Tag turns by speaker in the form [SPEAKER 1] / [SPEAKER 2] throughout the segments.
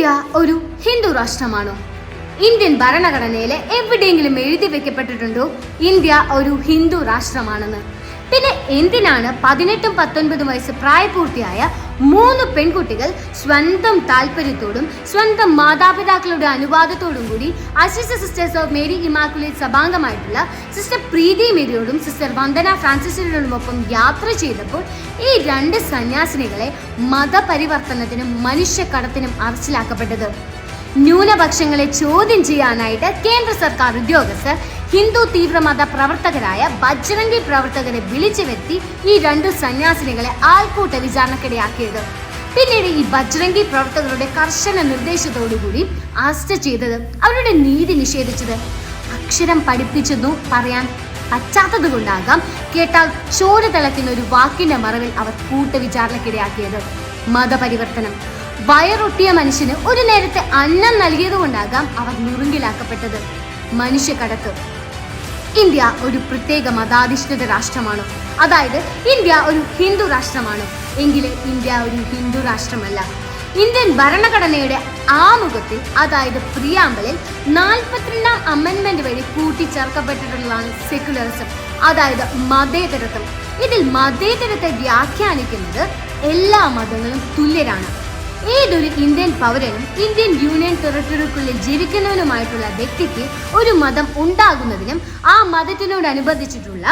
[SPEAKER 1] India ഒരു Hindu രാഷ്ട്രമാണോ? Indian ഭരണഘടനയിൽ എവിടെയെങ്കിലും എഴുതി വെക്കപ്പെട്ടിട്ടുണ്ടോ? ഇന്ത്യ ഒരു ഹിന്ദു രാഷ്ട്രമാണെന്ന്. പിന്നെ എന്തിനാണ് പതിനെട്ടും പത്തൊൻപതും വയസ്സ് പ്രായപൂർത്തിയായ മൂന്ന് പെൺകുട്ടികൾ സ്വന്തം താല്പര്യത്തോടും സ്വന്തം മാതാപിതാക്കളുടെ അനുവാദത്തോടും കൂടി assistant sisters of Mary immaculate സഭാംഗമായിട്ടുള്ള sister Preethi മേരിയോടും സിസ്റ്റർ വന്ദന ഫ്രാൻസിസിനോടുമൊപ്പം യാത്ര ചെയ്തപ്പോൾ ഈ രണ്ട് സന്യാസിനികളെ മതപരിവർത്തനത്തിനും മനുഷ്യക്കടത്തിനും അറസ്റ്റിലാക്കപ്പെട്ടത്. ന്യൂനപക്ഷങ്ങളെ ചോദ്യം ചെയ്യാനായിട്ട് കേന്ദ്ര സർക്കാർ ഉദ്യോഗസ്ഥർ ഹിന്ദു തീവ്രമത പ്രവർത്തകരായ ബജ്രംഗി പ്രവർത്തകരെ വിളിച്ചു വരുത്തി ഈ രണ്ട് സന്യാസിനികളെ ആൾക്കൂട്ട വിചാരണക്കിടയാക്കിയത്. പിന്നീട് ഈ ബജ്രംഗി പ്രവർത്തകരുടെ കർശന നിർദ്ദേശത്തോടുകൂടി അറസ്റ്റ് ചെയ്തത് അവരുടെ നീതി നിഷേധിച്ചത്. അക്ഷരം പഠിപ്പിച്ചെന്നു പറയാൻ പറ്റാത്തത് കൊണ്ടാകാം കേട്ടാൽ ചോര തിളക്കുന്ന ഒരു വാക്കിന്റെ മറവിൽ അവർ കൂട്ടവിചാരണക്കിടയാക്കിയത് മതപരിവർത്തനം. വയറൊട്ടിയ മനുഷ്യന് ഒരു നേരത്തെ അന്നം നൽകിയതുകൊണ്ടാകാം അവർ നുറുങ്കിലാക്കപ്പെട്ടത്. മനുഷ്യക്കടത്ത്. ഇന്ത്യ ഒരു പ്രത്യേക മതാധിഷ്ഠിത രാഷ്ട്രമാണ്. അതായത് ഇന്ത്യ ഒരു ഹിന്ദു രാഷ്ട്രമാണ്. എങ്കിലും ഇന്ത്യ ഒരു ഹിന്ദു രാഷ്ട്രമല്ല. ഇന്ത്യൻ ഭരണഘടനയുടെ ആമുഖത്തിൽ അതായത് പ്രിയാമ്പലിൽ നാൽപ്പത്തിരണ്ടാം അമെൻമെന്റ് വഴി കൂട്ടിച്ചേർക്കപ്പെട്ടിട്ടുള്ളതാണ് സെക്യുലറിസം അതായത് മതേതരത്വം. ഇതിൽ മതേതരത്തെ വ്യാഖ്യാനിക്കുന്നത് എല്ലാ മതങ്ങളും തുല്യരാണ്. ഏതൊരു ഇന്ത്യൻ പൗരനും ഇന്ത്യൻ യൂണിയൻ ടെറിട്ടറിക്കുള്ളിൽ ജീവിക്കുന്നവനുമായിട്ടുള്ള വ്യക്തിക്ക് ഒരു മതം ഉണ്ടാകുന്നതിനും ആ മതത്തിനോടനുബന്ധിച്ചിട്ടുള്ള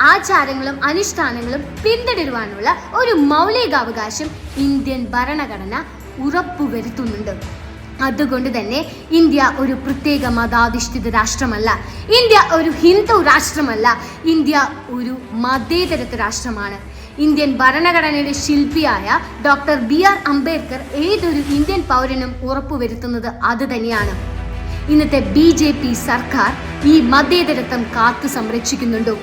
[SPEAKER 1] ആചാരങ്ങളും അനുഷ്ഠാനങ്ങളും പിന്തുടരുവാനുള്ള ഒരു മൗലികാവകാശം ഇന്ത്യൻ ഭരണഘടന ഉറപ്പുവരുത്തുന്നുണ്ട്. അതുകൊണ്ട് തന്നെ ഇന്ത്യ ഒരു പ്രത്യേക മതാധിഷ്ഠിത രാഷ്ട്രമല്ല. ഇന്ത്യ ഒരു ഹിന്ദു രാഷ്ട്രമല്ല. ഇന്ത്യ ഒരു മതേതരത്വ രാഷ്ട്രമാണ്. ഇന്ത്യൻ ഭരണഘടനയുടെ ശില്പിയായ ഡോക്ടർ ബി ആർ അംബേദ്കർ ഏതൊരു ഇന്ത്യൻ പൗരനും ഉറപ്പുവരുത്തുന്നത് അത് തന്നെയാണ്. ഇന്നത്തെ ബി ജെ പി സർക്കാർ ഈ മതേതരത്വം കാത്തു സംരക്ഷിക്കുന്നുണ്ടോ?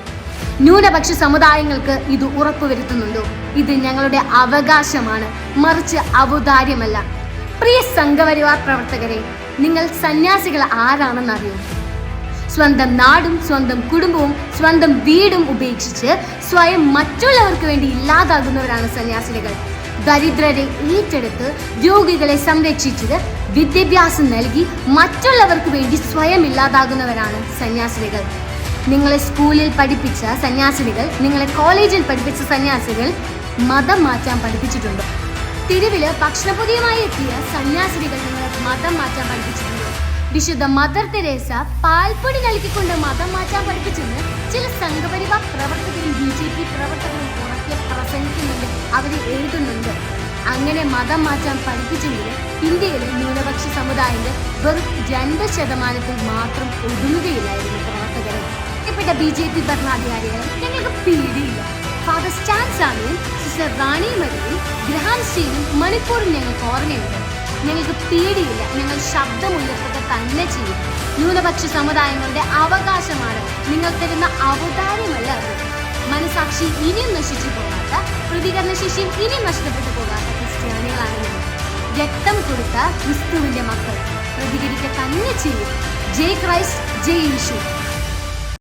[SPEAKER 1] ന്യൂനപക്ഷ സമുദായങ്ങൾക്ക് ഇത് ഉറപ്പുവരുത്തുന്നുണ്ടോ? ഇത് ഞങ്ങളുടെ അവകാശമാണ്. മറിച്ച് ഔദാര്യമല്ല. പ്രിയ സംഘപരിവാർ പ്രവർത്തകരെ നിങ്ങൾ സന്യാസികൾ ആരാണെന്ന് അറിയൂ സ്വന്തം നാടും സ്വന്തം കുടുംബവും സ്വന്തം വീടും ഉപേക്ഷിച്ച് സ്വയം മറ്റുള്ളവർക്ക് വേണ്ടി ഇല്ലാതാകുന്നവരാണ് സന്യാസിനികൾ. ദരിദ്രരെ ഏറ്റെടുത്ത് രോഗികളെ സംരക്ഷിച്ചത് വിദ്യാഭ്യാസം നൽകി മറ്റുള്ളവർക്ക് വേണ്ടി സ്വയം ഇല്ലാതാകുന്നവരാണ് സന്യാസിനികൾ. നിങ്ങളെ സ്കൂളിൽ പഠിപ്പിച്ച സന്യാസിനികൾ നിങ്ങളെ കോളേജിൽ പഠിപ്പിച്ച സന്യാസികൾ മതം മാറ്റാൻ പഠിപ്പിച്ചിട്ടുണ്ടോ. തെരുവിൽ ഭക്ഷണപൊതിയുമായി എത്തിയ സന്യാസിനികൾ നിങ്ങൾക്ക് മതം മാറ്റാൻ പഠിപ്പിച്ചിരുന്നു വിശുദ്ധ മദർ തെരേസ പാൽപ്പൊടി നൽകിക്കൊണ്ട് മതം മാറ്റാൻ പഠിപ്പിച്ചെന്ന് ചില സംഘപരിവാർ പ്രവർത്തകരും ബി ജെ പി പ്രവർത്തകരും ഉറക്കെ പ്രസംഗിക്കുന്നുണ്ട്. അവർ എഴുതുന്നുണ്ട്. അങ്ങനെ മതം മാറ്റാൻ പഠിപ്പിച്ചെങ്കിലും ഇന്ത്യയിലെ ന്യൂനപക്ഷ സമുദായങ്ങൾ വെറും രണ്ട് ശതമാനത്തിൽ മാത്രം ഒതുങ്ങുകയില്ലായിരുന്നു പ്രവർത്തകരെ. ഇപ്പോഴത്തെ ബി ജെ പി ഭരണാധികാരികളെ ഞങ്ങൾക്ക് പേടിയില്ല. ഫാദർ സ്റ്റാൻ സാമിയും സിസ്റ്റർ റാണി മരിയും ഗ്രഹാം സ്റ്റീനും മണിപ്പൂരും ഞങ്ങൾക്ക് ഓർമ്മയുണ്ട് ഞങ്ങൾക്ക് പേടിയില്ല. ഞങ്ങൾ ശബ്ദമുയർത്തുക തന്നെ ചെയ്യും. ന്യൂനപക്ഷ സമുദായങ്ങളുടെ അവകാശമാണ് നിങ്ങൾ തരുന്ന അവതാരമല്ല അത്. മനസാക്ഷി ഇനിയും നശിച്ചു പോകാത്ത പ്രതികരണ ശേഷിയും ഇനിയും നഷ്ടപ്പെട്ടു പോകാത്ത ക്രിസ്ത്യാനികളാണ് രക്തം കൊടുത്ത ക്രിസ്തുവിന്റെ മക്കൾ. പ്രതികരിക്കുക തന്നെ ചെയ്യും. ജയ് ക്രൈസ്റ്റ് ജയ് യേശു.